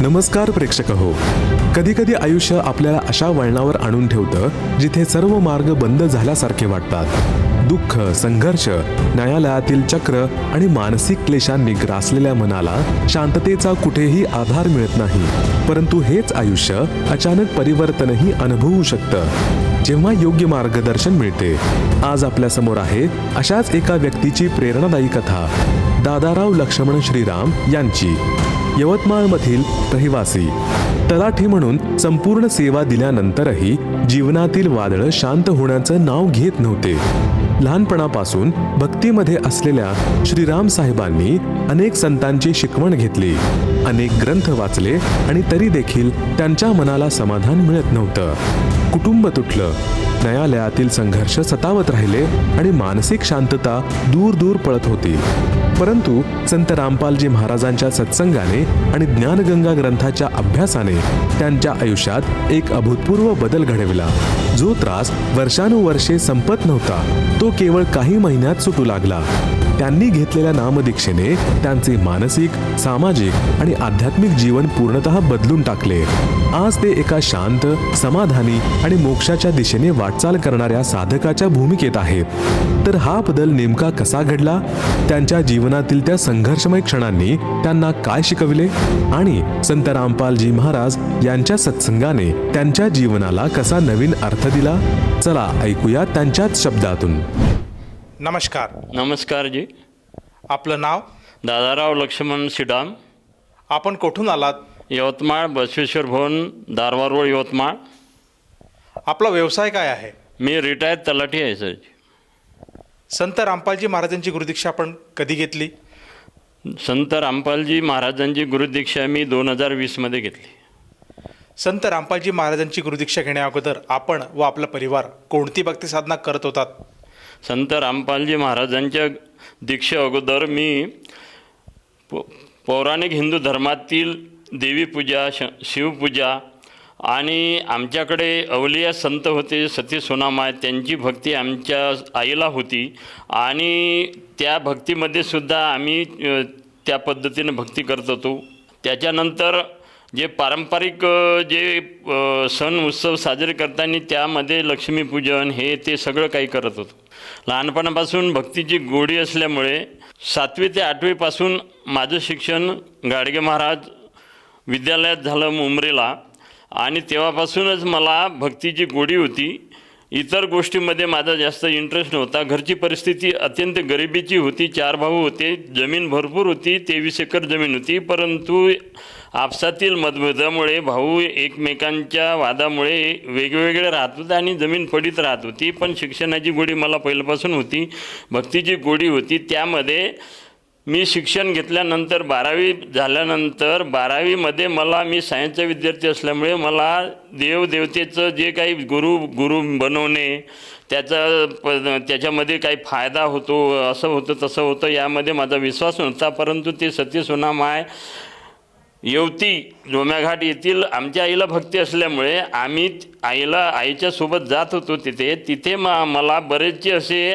नमस्कार प्रेक्षक हो. कधी कधी आयुष्य आपल्याला अशा वळणावर आणून ठेवतं जिथे सर्व मार्ग बंद झाल्यासारखे वाटतात. दुःख संघर्ष न्यायालयातील चक्र आणि मानसिक क्लेशांनी ग्रासलेल्या मनाला शांततेचा कुठेही आधार मिळत नाही. परंतु हेच आयुष्य अचानक परिवर्तनही अनुभवू शकतं. जेव्हा योग्य मार्गदर्शन मिळते आज आपल्यासमोर आहे अशाच एका व्यक्तीची प्रेरणादायी कथा. दादाराव लक्ष्मण श्रीराम यांची. यवतमाळमधील रहिवासी. तलाठी म्हणून संपूर्ण सेवा दिल्यानंतरही जीवनातील वादळ शांत होण्याचं नाव घेत नव्हते. लहानपणापासून भक्तीमध्ये असलेल्या श्रीराम साहेबांनी अनेक संतांची शिकवण घेतली. अनेक ग्रंथ वाचले आणि तरी देखील त्यांच्या मनाला समाधान मिळत नव्हतं. कुटुंब तुटलं. न्यायालयातील संघर्ष सतावत राहिले आणि मानसिक शांतता दूर दूर पळत होती. परंतु संत रामपालजी महाराजांच्या सत्संगाने आणि ज्ञानगंगा ग्रंथाच्या अभ्यासाने त्यांच्या आयुष्यात एक अभूतपूर्व बदल घडविला. जो त्रास वर्षानुवर्षे संपत नव्हता तो केवळ काही महिन्यात सुटू लागला. त्यांनी घेतलेल्या नामदीक्षेने त्यांचे मानसिक सामाजिक आणि आध्यात्मिक जीवन पूर्णतः बदलून टाकले. आज ते एका शांत समाधानी आणि मोक्षाच्या दिशेने वाटचाल करणाऱ्या साधकाच्या भूमिकेत आहेत. तर हा बदल नेमका कसा घडला? त्यांच्या जीवनातील त्या संघर्षमय क्षणांनी त्यांना काय शिकविले? आणि संत रामपालजी महाराज यांच्या सत्संगाने त्यांच्या जीवनाला कसा नवीन अर्थ दिला? चला ऐकूया त्यांच्याच शब्दातून. नमस्कार. नमस्कार जी. आपलं नाव? दादाराव लक्ष्मण सिडाम आपण कुठून आलात? यवतमाळ बसवेश्वर भवन दारवा रोड यवतमाळ. आपला व्यवसाय काय आहे? मी रिटायर्ड तलाठी आहे सर संत रामपालजी महाराजांची गुरुदीक्षा आपण कधी घेतली? संत रामपालजी महाराजांची गुरुदीक्षा मी दोन हजार वीसमध्ये घेतली. संत रामपालजी महाराजांची गुरुदीक्षा घेण्या अगोदर आपण व आपला परिवार कोणती भक्ती साधना करत होतात? संत रामपालजी महाराजांच्या दीक्षे अगोदर मी पौ पौराणिक हिंदू धर्मातील देवीपूजा श शिवपूजा आणि आमच्याकडे अवलिया संत होते सती सोनामाय त्यांची भक्ती आमच्या आईला होती आणि त्या भक्तीमध्ये सुद्धा आम्ही त्या पद्धतीनं भक्ती करत होतो. त्याच्यानंतर जे पारंपरिक जे सण उत्सव साजरे करताना त्यामध्ये लक्ष्मीपूजन हे ते सगळं काही करत होतो. लहानपणापासून भक्तीची गोडी असल्यामुळे सातवी ते आठवीपासून माझं शिक्षण गाडगे महाराज विद्यालयात झालं मुंबईला आणि तेव्हापासूनच मला भक्तीची गोडी होती. इतर गोष्टीमध्ये माझा जास्त इंटरेस्ट नव्हता. घरची परिस्थिती अत्यंत गरिबीची होती. चार भाऊ होते. जमीन भरपूर होती. तेवीस एकर जमीन होती. परंतु आपसातील मतभेदामुळे भाऊ एकमेकांच्या वादामुळे वेगवेगळे राहत होते आणि जमीन पडीत राहत होती. पण शिक्षणाची गोडी मला पहिल्यापासून होती. भक्तीची गोडी होती. त्यामध्ये मी शिक्षण घेतल्यानंतर बारावी झाल्यानंतर बारावीमध्ये मला मी सायन्सचा विद्यार्थी असल्यामुळे मला देवदेवतेचं जे काही गुरु गुरु बनवणे त्याचा प त्याच्यामध्ये काही फायदा होतो असं होतं तसं होतं यामध्ये माझा विश्वास नव्हता परंतु ते सतीश सोनामाय येवती डोम्याघाट येथील आमच्या आईला भक्ती असल्यामुळे आम्ही आईला आईच्या सोबत जात होतो तिथे. तिथे म मला बरेचसे असे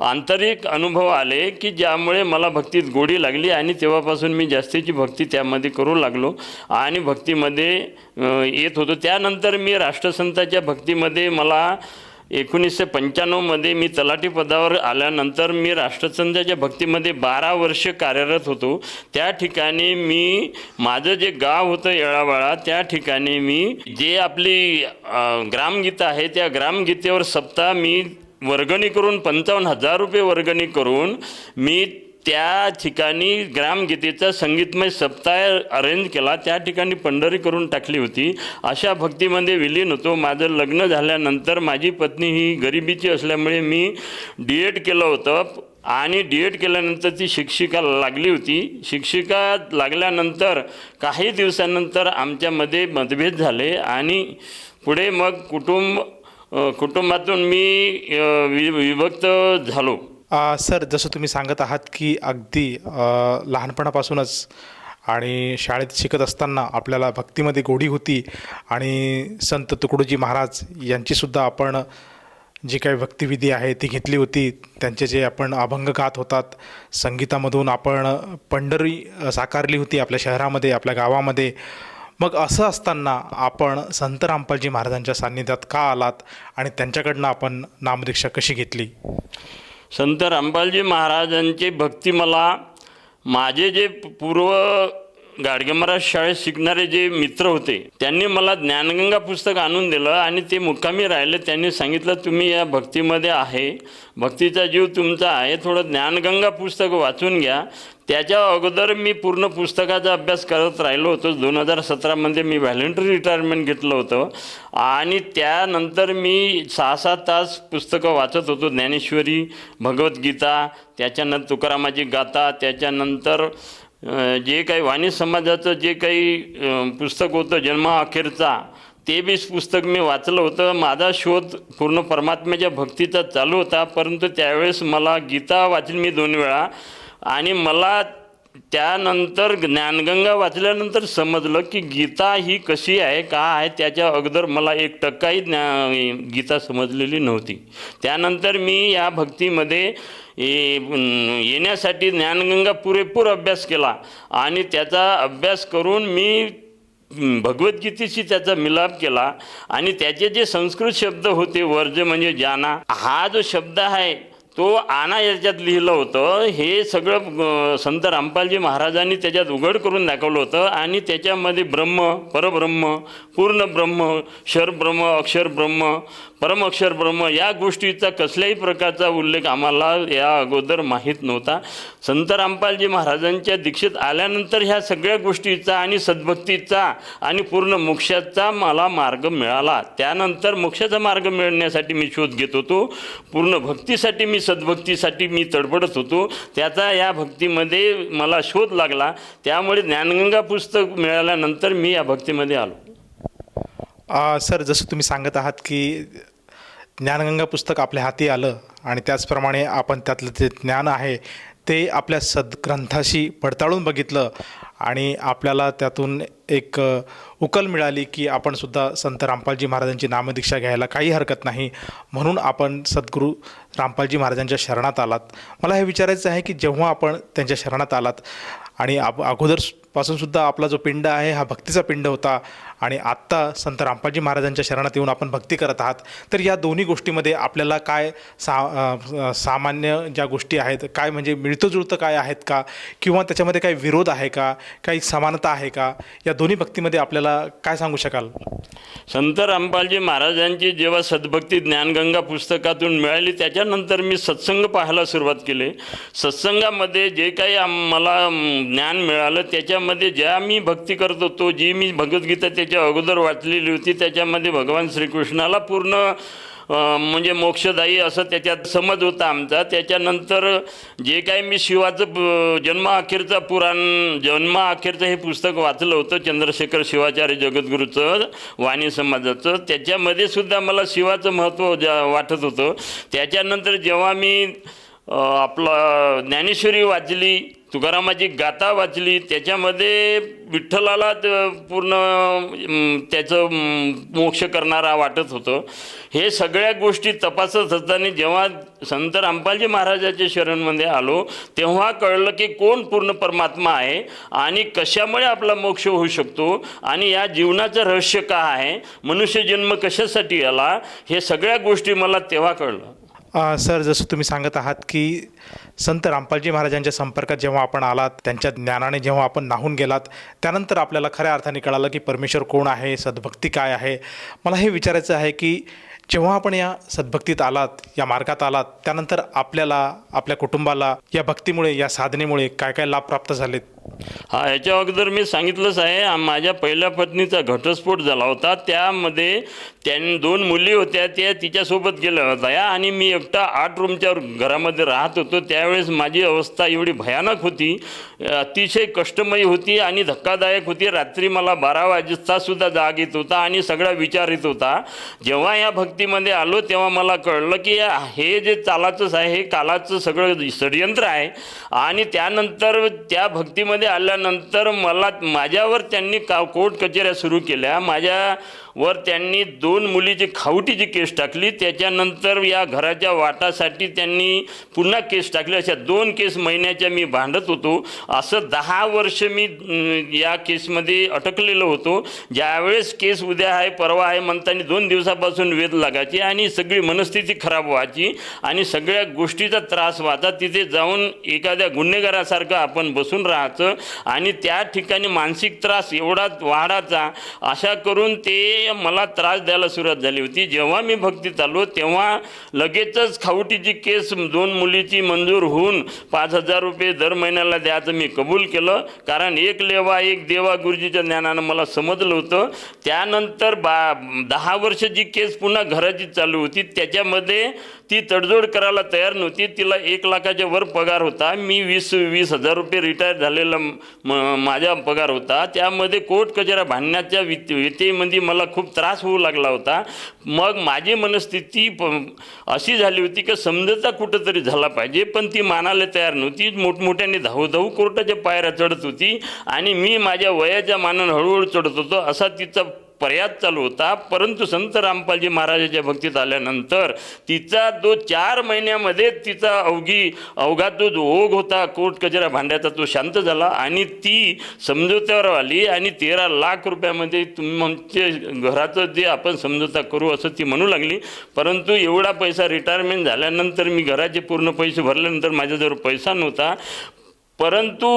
आंतरिक अनुभव आले की ज्यामुळे मला भक्तीत गोडी लागली आणि तेव्हापासून मी जास्तीची भक्ती त्यामध्ये करू लागलो आणि भक्तीमध्ये येत होतो. त्यानंतर मी राष्ट्रसंताच्या भक्तीमध्ये मला एकोणीसशे पंच्याण्णवमध्ये मी तलाठी पदावर आल्यानंतर मी राष्ट्रसंताच्या भक्तीमध्ये बारा वर्ष कार्यरत होतो. त्या ठिकाणी मी माझं जे गाव होतं येळावाळा त्या ठिकाणी मी जे आपली ग्रामगीता आहे त्या ग्रामगीतेवर सप्ताह मी वर्गणी करून पंचावन्न हजार रुपये वर्गणी करून मी त्या ठिकाणी ग्रामगीतेचा संगीतमय सप्ताह अरेंज केला त्या ठिकाणी पंढरी करून टाकली होती. अशा भक्तीमध्ये विलीन होतो. माझं लग्न झाल्यानंतर माझी पत्नी ही गरिबीची असल्यामुळे मी डी एड केलं होतं आणि डी एड केल्यानंतर ती शिक्षिका लागली होती. शिक्षिका लागल्यानंतर काही दिवसानंतर आमच्यामध्ये मतभेद झाले आणि पुढे मग कुटुंब कुटुंबातून मी वि विभक्त झालो. सर जसं तुम्ही सांगत आहात की अगदी लहानपणापासूनच आणि शाळेत शिकत असताना आपल्याला भक्तीमध्ये गोडी होती आणि संत तुकडोजी महाराज यांचीसुद्धा आपण जी काही भक्तिविधी आहे ती घेतली होती. त्यांचे जे आपण अभंग गात होतात संगीतामधून आपण पंढरी साकारली होती आपल्या शहरामध्ये आपल्या गावामध्ये. मग असं असताना आपण संत रामपालजी महाराजांच्या सान्निध्यात का आलात आणि त्यांच्याकडनं आपण नामदीक्षा कशी घेतली? संत रामपालजी महाराजांची भक्ती मला माझे जे पूर्व गाडगे महाराज शाळेत शिकणारे जे मित्र होते त्यांनी मला ज्ञानगंगा पुस्तक आणून दिलं आणि ते मुक्कामी राहिले. त्यांनी सांगितलं तुम्ही या भक्तीमध्ये आहे. भक्तीचा जीव तुमचा आहे. थोडं ज्ञानगंगा पुस्तक वाचून घ्या. त्याच्या अगोदर मी पूर्ण पुस्तकाचा अभ्यास करत राहिलो होतो. दोन हजार सतरामध्ये मी व्हॅलेंटरी रिटायरमेंट घेतलं होतं. आणि त्यानंतर मी सहा सात तास पुस्तकं वाचत होतो. ज्ञानेश्वरी भगवद्गीता त्याच्यानंतर तुकारामाची गाथा त्याच्यानंतर जे काही वाणी समाजाचं जे काही पुस्तक होतं जन्माअखेरचा ते बी पुस्तक मी वाचलं होतं. माझा शोध पूर्ण परमात्म्याच्या भक्तीचा चालू होता. परंतु त्यावेळेस मला गीता वाचली मी दोन वेळा आणि मला त्यानंतर ज्ञानगंगा वाचल्यानंतर समजलं की गीता ही कशी आहे का आहे त्याच्या अगोदर मला एक टक्काही ज्ञा गीता समजलेली नव्हती. त्यानंतर मी या भक्तीमध्ये येण्यासाठी ज्ञानगंगा पुरेपूर अभ्यास केला आणि त्याचा अभ्यास करून मी भगवद्गीतेशी त्याचा मिलाप केला आणि त्याचे जे संस्कृत शब्द होते वर्ज म्हणजे जाना हा जो शब्द आहे तो आना याच्यात लिहिलं होतं. हे सगळं संत रामपालजी महाराजांनी त्याच्यात उघड करून दाखवलं होतं आणि त्याच्यामध्ये ब्रह्म परब्रह्म पूर्ण ब्रह्म शर ब्रह्म अक्षर ब्रह्म परम अक्षर ब्रह्म या गोष्टीचा कसल्याही प्रकारचा उल्लेख आम्हाला या अगोदर माहीत नव्हता. संत रामपालजी महाराजांच्या दीक्षेत आल्यानंतर ह्या सगळ्या गोष्टीचा आणि सद्भक्तीचा आणि पूर्ण मोक्षाचा मला मार्ग मिळाला. त्यानंतर मोक्षाचा मार्ग मिळण्यासाठी मी शोध घेत होतो. पूर्ण भक्तीसाठी मी सद्भक्तीसाठी मी तडफडत होतो. त्याचा या भक्तीमध्ये मला शोध लागला. त्यामुळे ज्ञानगंगा पुस्तक मिळाल्यानंतर मी या भक्तीमध्ये आलो. आ, सर जसं तुम्ही सांगत आहात की ज्ञानगंगा पुस्तक आपल्या हाती आलं आणि त्याचप्रमाणे आपण त्यातलं जे ज्ञान आहे ते आपल्या सद्ग्रंथाशी पडताळून बघितलं आणि आपल्याला त्यातून एक उकल मिळाली की आपणसुद्धा संत रामपालजी महाराजांची नामदीक्षा घ्यायला काही हरकत नाही म्हणून आपण सद्गुरू रामपालजी महाराजांच्या शरणात आलात. मला हे विचारायचं आहे की जेव्हा आपण त्यांच्या शरणात आलात आणि आप अगोदरपासूनसुद्धा आपला जो पिंड आहे हा भक्तीचा पिंड होता आणि आत्ता संत रामपाजी महाराजांच्या शरणात येऊन आपण भक्ती करत आहात तर या दोन्ही गोष्टीमध्ये आपल्याला काय सा सामान्य ज्या गोष्टी आहेत काय म्हणजे मिळतं जुळतं काय आहेत का? किंवा त्याच्यामध्ये काही विरोध आहे का? काही समानता आहे का? या दोन्ही भक्तीमध्ये आपल्याला काय सांगू शकाल? संत रामपालजी महाराजांची जेव्हा सद्भक्ती ज्ञानगंगा पुस्तकातून मिळाली त्याच्यानंतर मी सत्संग पाहायला सुरुवात केली. सत्संगामध्ये जे काही आम्हाला मला ज्ञान मिळालं त्याच्यामध्ये ज्या मी भक्ती करत होतो जी मी भगवद्गीता त्याच्या अगोदर वाचलेली होती. त्याच्यामध्ये भगवान श्रीकृष्णाला पूर्ण म्हणजे मोक्षदायी असं त्याच्यात समज होता आमचा. त्याच्यानंतर जे काही मी शिवाचं प- जन्माअखेरचं पुराण जन्माअखेरचं हे पुस्तक वाचलं होतं चंद्रशेखर शिवाचार्य जगद्गुरूचं वाणी समाजाचं. त्याच्यामध्ये सुद्धा मला शिवाचं महत्त्व जा वाटत होतं. त्याच्यानंतर जेव्हा मी आपलं ज्ञानेश्वरी वाचली तुकारामाची गाथा वाचली त्याच्यामध्ये विठ्ठलाला त- पूर्ण त्याचं मोक्ष करणारा वाटत होतं. हे सगळ्या गोष्टी तपासत असताना जेव्हा संत रामपालजी महाराजाच्या शरणमध्ये आलो तेव्हा कळलं की कोण पूर्ण परमात्मा आहे आणि कशामुळे आपला मोक्ष होऊ शकतो आणि या जीवनाचं रहस्य का आहे मनुष्य जन्म कशासाठी आला हे सगळ्या गोष्टी मला तेव्हा कळलं. सर जसं तुम्ही सांगत आहात की संत रामपालजी महाराजांच्या संपर्कात जेव्हा आपण आलात त्यांच्या ज्ञानाने जेव्हा आपण नाहून गेलात त्यानंतर आपल्याला खऱ्या अर्थाने कळालं की परमेश्वर कोण आहे सद्भक्ती काय आहे. मला हे विचारायचं आहे की जेव्हा आपण या सद्भक्तीत आलात या मार्गात आलात त्यानंतर आपल्याला आपल्या कुटुंबाला या भक्तीमुळे या साधनेमुळे काय काय लाभ प्राप्त झालेत? हा याच्या अगोदर मी सांगितलंच आहे माझ्या पहिल्या पत्नीचा घटस्फोट झाला होता. त्यामध्ये त्यांनी दोन मुली होत्या त्या तिच्यासोबत गेल्या होत्या. आणि मी एकटा आठ रूमच्या घरामध्ये राहत होतो. त्यावेळेस माझी अवस्था एवढी भयानक होती. अतिशय कष्टमयी होती आणि धक्कादायक होती. रात्री मला बारा वाजता सुद्धा जाग येत होता आणि सगळा विचार येत होता. जेव्हा या भक्तीमध्ये आलो तेव्हा मला कळलं की हे जे चालाचंच आहे हे कालाचं सगळं षडयंत्र आहे. आणि त्यानंतर त्या भक्तीमध्ये आल्यानंतर मला माझ्यावर त्यांनी का कोर्ट कचेऱ्या सुरू केल्या. माझ्या वर त्यांनी दोन मुलीची खावटीची केस टाकली. त्याच्यानंतर या घराच्या वाटासाठी त्यांनी पुन्हा केस टाकली. अशा दोन केस महिन्याच्या मी भांडत होतो. असं दहा वर्ष मी या केसमध्ये अटकलेलो होतो. ज्यावेळेस केस उद्या आहे परवा आहे म्हणताना दोन दिवसापासून वेध लागायची आणि सगळी मनस्थिती खराब व्हायची आणि सगळ्या गोष्टीचा त्रास व्हायचा. तिथे जाऊन एखाद्या गुन्हेगारासारखं आपण बसून राहायचं आणि त्या ठिकाणी मानसिक त्रास एवढा वाढायचा. अशा करून ते मला त्रास द्यायला सुरुवात झाली होती. जेव्हा मी भक्तीत आलो तेव्हा लगेचच खावटीची केस दोन मुलीची मंजूर होऊन पाच हजार रुपये दर महिन्याला द्यायचं मी कबूल केलं. कारण एक लेवा एक देवा गुरुजीच्या ज्ञानानं मला समजलं होतं. त्यानंतर बा दहा वर्ष जी केस पुन्हा घराची चालू होती त्याच्यामध्ये ती तडजोड करायला तयार नव्हती. तिला एक लाखाच्या वर पगार होता. मी वीस वीस हजार रुपये रिटायर झालेला म माझा पगार होता. त्यामध्ये कोर्ट कचरा भांडण्याच्या वित मला खूप त्रास होऊ लागला होता. मग माझी मनस्थिती प अशी झाली होती की समजता कुठंतरी झाला पाहिजे पण ती मानायला तयार नव्हती. मोठमोठ्याने धावू धावू कोर्टाच्या पायऱ्या चढत होती आणि मी माझ्या वयाच्या मानानं हळूहळू चढत होतो असा तिचा प्रयास चालू होता परंतु संत रामपालजी महाराजाच्या भक्तीत आल्यानंतर तिचा जो चार महिन्यामध्ये तिचा अवघी अवघात जो जो ओघ होता कोर्ट कचरा भांड्याचा तो शांत झाला आणि ती समजोत्यावर आली आणि तेरा लाख रुपयामध्ये तुमचे घराचं जे आपण समजोता करू असं ती म्हणू लागली. परंतु एवढा पैसा रिटायरमेंट झाल्यानंतर मी घराचे पूर्ण पैसे भरल्यानंतर माझ्याजवळ पैसा नव्हता. परंतु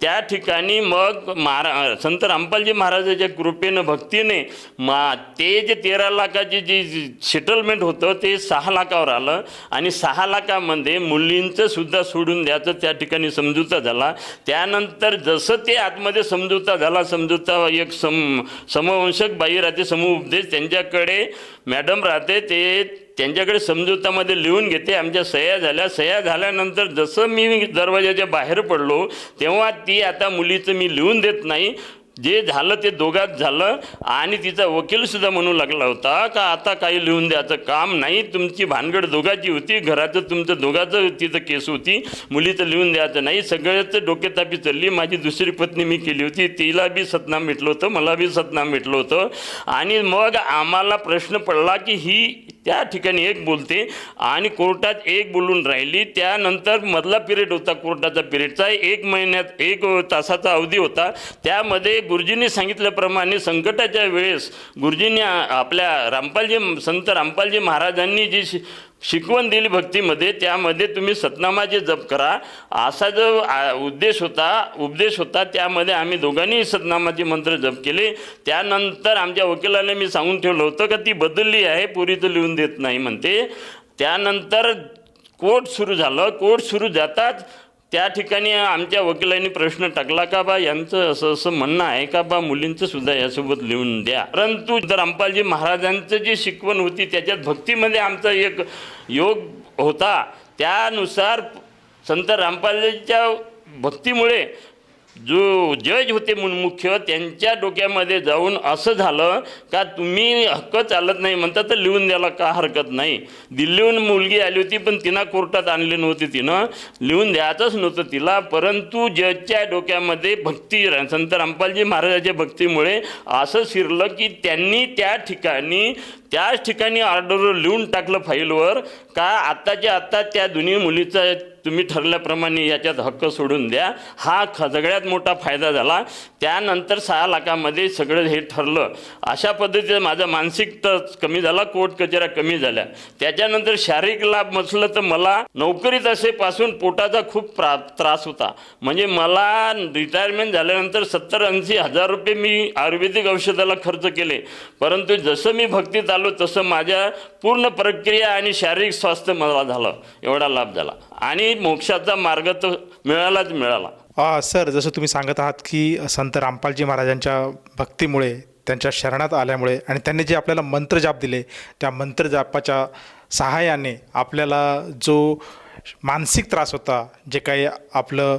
त्या ठिकाणी मग महारा संत रामपालजी महाराजाच्या कृपेनं भक्तीने मा ते जे तेरा लाखाची जी सेटलमेंट होतं ते सहा लाखावर आलं आणि सहा लाखामध्ये मुलींचं सुद्धा सोडून द्यायचं त्या ठिकाणी समजूता झाला. त्यानंतर जसं ते आतमध्ये समजूता झाला समजूता एक सम समवंशक बाई राहते समुपदेश त्यांच्याकडे मॅडम राहते ते त्यांच्याकडे समजूतामध्ये लिहून घेते. आमच्या सह्या झाल्या. सह्या झाल्यानंतर जसं मी दरवाजाच्या बाहेर पडलो तेव्हा ती आता मुलीचं मी लिहून देत नाही. जे झालं ते दोघात झालं आणि तिचा वकीलसुद्धा म्हणू लागला होता का आता काही लिहून द्यायचं काम नाही. तुमची भानगड दोघाची होती. घराचं तुमचं दोघाचं तिचं केस होती. मुलीचं लिहून द्यायचं नाही. सगळ्याच डोकेतापी चालली. माझी दुसरी पत्नी मी केली होती. तिला बी सतनाम भेटलं होतं. मला बी सतनाम भेटलं होतं. आणि मग आम्हाला प्रश्न पडला की ही त्या ठिकाणी एक बोलते आणि कोर्टात एक बोलून राहिली. त्यानंतर मधला पिरियड होता कोर्टाचा पिरियडचा. एक महिन्यात एक तासाचा अवधी होता. त्यामध्ये गुरुजींनी सांगितल्याप्रमाणे संकटाच्या वेळेस गुरुजींनी आपल्या रामपालजी संत रामपालजी महाराजांनी जी शिकवण दिली भक्तीमध्ये त्यामध्ये तुम्ही सतनामाचे जप करा. असा जो उद्देश होता उपदेश होता त्यामध्ये आम्ही दोघांनी सतनामाचे मंत्र जप केले. त्यानंतर आमच्या वकिलाने मी सांगून ठेवलं होतं का ती बदलली आहे पुरी तर लिहून देत नाही म्हणते. त्यानंतर कोर्ट सुरू झालं. कोर्ट सुरू जाताच त्या ठिकाणी आमच्या वकिलांनी प्रश्न टाकला का बा यांचं असं असं म्हणणं आहे का बा मुलींचं सुद्धा यासोबत लिहून द्या. परंतु रामपालजी महाराजांचं जी शिकवण होती त्याच्यात भक्तीमध्ये आमचा एक योग होता. त्यानुसार संत रामपालजीच्या भक्तीमुळे जो जज होते मुख्य त्यांच्या डोक्यामध्ये जाऊन असं झालं का तुम्ही हक्क चालत नाही म्हणता तर लिहून द्यायला का हरकत नाही? दिल्लीहून मुलगी आली होती पण तिनं कोर्टात आणली नव्हती तिनं. लिहून द्यायचंच नव्हतं तिला परंतु जजच्या डोक्यामध्ये भक्ती रा- संत रामपालजी महाराजाच्या भक्तीमुळे असं शिरलं की त्यांनी त्या ठिकाणी त्याच ठिकाणी ऑर्डरवर लिहून टाकलं फाईलवर का आत्ताच्या आत्ता त्या दोन्ही मुलीचा तुम्ही ठरल्याप्रमाणे याच्यात हक्क सोडून द्या. हा ख सगळ्यात मोठा फायदा झाला. त्यानंतर सहा लाखामध्ये सगळं हे ठरलं. अशा पद्धतीचं माझा मानसिक तर कमी झाला कोर्ट कचेऱ्या कमी झाल्या. त्याच्यानंतर शारीरिक लाभ म्हटलं तर मला नोकरीत असेपासून पोटाचा खूप प्रा त्रास होता. म्हणजे मला रिटायरमेंट झाल्यानंतर सत्तर ऐंशी हजार रुपये मी आयुर्वेदिक औषधाला खर्च केले. परंतु जसं मी भक्तीत आलो तसं माझ्या पूर्ण प्रक्रिया आणि शारीरिक स्वास्थ्य मला झालं. एवढा लाभ झाला. आणि मोक्षाचा मार्ग तर मिळालाच मिळाला. आ, सर जसं तुम्ही सांगत आहात की संत रामपालजी महाराजांच्या भक्तीमुळे त्यांच्या शरणात आल्यामुळे आणि त्यांनी जे आपल्याला मंत्रजाप दिले त्या मंत्रजापाच्या सहाय्याने आपल्याला जो मानसिक त्रास होता जे काही आपलं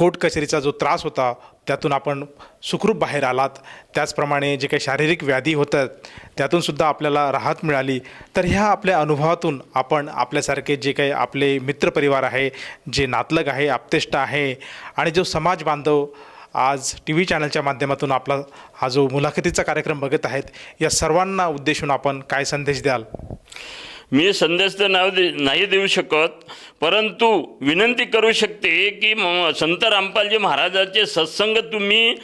कोर्ट कचेरीचा जो त्रास होता त्यातून आपण सुखरूप बाहेर आलात. त्याचप्रमाणे जे काही शारीरिक व्याधी होतात त्यातून सुद्धा आपल्याला राहत मिळाली. तर ह्या आपल्या अनुभवातून आपण आपल्यासारखे जे काही आपले मित्रपरिवार आहे जे नातलग आहे आप्तेष्ट आहे आणि जो समाज बांधव आज टी व्ही चॅनलच्या माध्यमातून आपला हा जो मुलाखतीचा कार्यक्रम बघत आहेत या सर्वांना उद्देशून आपण काय संदेश द्याल? मी संदेश तर नाव दे नाही देऊ शकत परंतु विनंती करू शकते की संत रामपालजी महाराजाचे सत्संग तुम्ही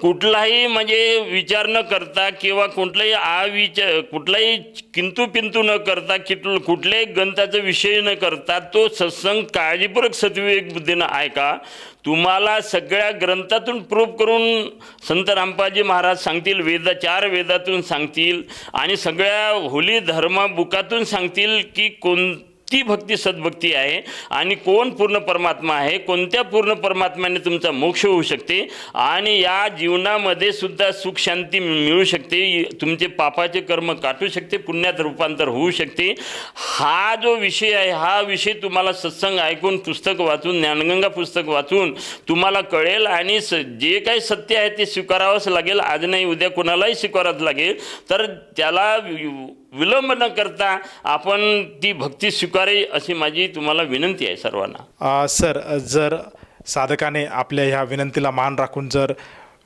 कुठलाही म्हणजे विचार न करता किंवा कुठलाही आविचार कुठलाही किंतू पिंतू न करता किट कुठल्याही ग्रंथाचा विषय न करता तो सत्संग काळजीपूर्वक सत्विवेक बुद्धीनं ऐका. तुम्हाला सगळ्या ग्रंथातून प्रूफ करून संत रामपाजी महाराज सांगतील वेद चार वेदातून सांगतील आणि सगळ्या होली धर्म बुकातून सांगतील की कोण ती भक्ती सद्भक्ती आहे आणि कोण पूर्ण परमात्मा आहे कोणत्या पूर्ण परमात्म्याने तुमचा मोक्ष होऊ शकते आणि या जीवनामध्ये सुद्धा सुख शांती मिळू शकते तुमचे पापाचे कर्म काटू शकते पुण्यात रूपांतर होऊ शकते. हा जो विषय आहे हा विषय तुम्हाला सत्संग ऐकून पुस्तक वाचून ज्ञानगंगा पुस्तक वाचून तुम्हाला कळेल आणि स जे काही सत्य आहे ते स्वीकारावंच लागेल. आज नाही उद्या कोणालाही स्वीकारावंच लागेल. तर त्याला विलंब न करता आपण ती भक्ती स्वीकारे अशी माझी तुम्हाला विनंती आहे सर्वांना. सर जर साधकाने आपल्या ह्या विनंतीला मान राखून जर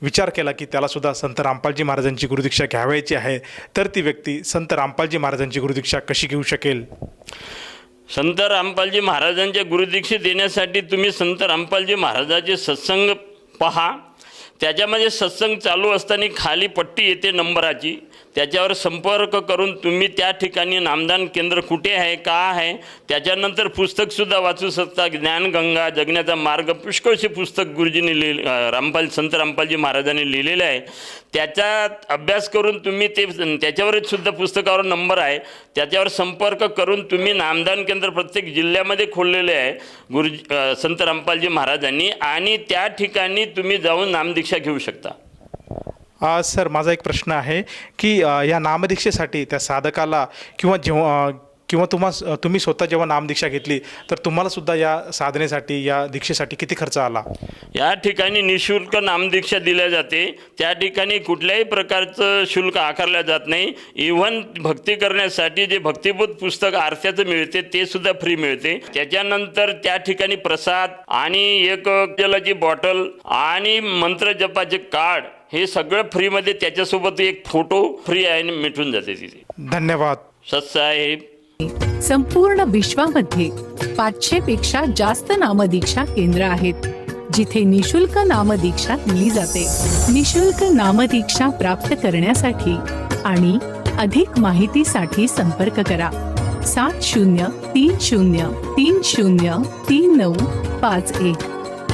विचार केला की त्याला सुद्धा संत रामपालजी महाराजांची गुरुदीक्षा घ्यावायची आहे तर ती व्यक्ती संत रामपालजी महाराजांची गुरुदीक्षा कशी घेऊ शकेल? संत रामपालजी महाराजांच्या गुरुदीक्षित देण्यासाठी तुम्ही संत रामपालजी महाराजाचे सत्संग पहा. त्याच्यामध्ये सत्संग चालू असताना खाली पट्टी येते नंबराची. त्याच्यावर संपर्क करून तुम्ही त्या ठिकाणी नामदान केंद्र कुठे आहे का आहे त्याच्यानंतर पुस्तकसुद्धा वाचू शकता. ज्ञानगंगा जगण्याचा मार्ग पुष्कळशी पुस्तक गुरुजींनी लिहि रामपाल संत रामपालजी महाराजांनी लिहिलेलं आहे. त्याच्यात अभ्यास करून तुम्ही ते त्याच्यावरच सुद्धा पुस्तकावर नंबर आहे. त्याच्यावर संपर्क करून तुम्ही नामदान केंद्र प्रत्येक जिल्ह्यामध्ये खोललेले आहे गुरुजी संत रामपालजी महाराजांनी. आणि त्या ठिकाणी तुम्ही जाऊन नामदीक्षा घेऊ शकता. सर माझा एक प्रश्न आहे की या नामदीक्षेसाठी त्या साधकाला किंवा जेव्हा किंवा तुम्हा तुम्ही स्वतः जेव्हा नामदीक्षा घेतली तर तुम्हाला सुद्धा या साधनेसाठी या दीक्षेसाठी किती खर्च आला? या ठिकाणी निशुल्क नामदीक्षा दिल्या जाते. त्या ठिकाणी कुठल्याही प्रकारचं शुल्क आकारलं जात नाही. इव्हन भक्ती करण्यासाठी जे भक्तिबोध पुस्तक आरत्याचं मिळते ते सुद्धा फ्री मिळते. त्याच्यानंतर त्या ठिकाणी प्रसाद आणि एक जलाची बॉटल आणि मंत्र जपाचे कार्ड हे सगळं फ्रीमध्ये त्याच्यासोबत एक फोटो फ्री आहे आणि मिटून जाते तिथे. धन्यवाद. सत्साहेब. संपूर्ण विश्वामध्ये पाचशे पेक्षा जास्त नामदीक्षा केंद्र आहेत जिथे निशुल्क नामदीक्षा दिली जाते. निशुल्क नामदीक्षा प्राप्त करण्यासाठी आणि अधिक माहितीसाठी संपर्क करा. सात शून्य तीन शून्य तीन शून्य तीन नऊ पाच एक.